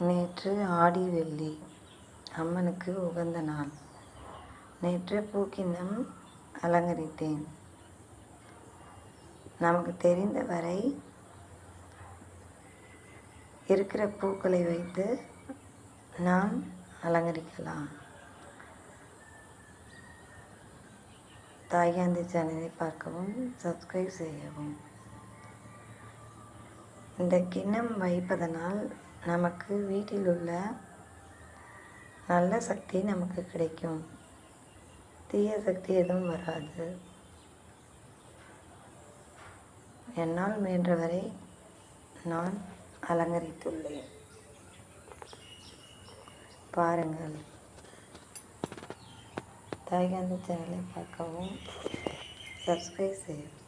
நேற்று ஆடி வெள்ளி. அம்மனுக்கு உகந்த நாள். நேற்று பூக்கிண்ணம் அலங்கரித்தேன். நமக்கு தெரிந்த வரை இருக்கிற பூக்களை வைத்து நாம் அலங்கரிக்கலாம். தாய்காந்தி சேனலை பார்க்கவும் சப்ஸ்கிரைப் செய்யவும். இந்த கிண்ணம் வைப்பதனால் நமக்கு வீட்டில் உள்ள நல்ல சக்தி நமக்கு கிடைக்கும். தீய சக்தி எதுவும் வராது. என்னால் முயன்றவரை நான் அலங்கரித்துள்ளேன். பாருங்கள். தாய்காந்தி சேனலை பார்க்கவும் சப்ஸ்கிரைப் செய்யவும்.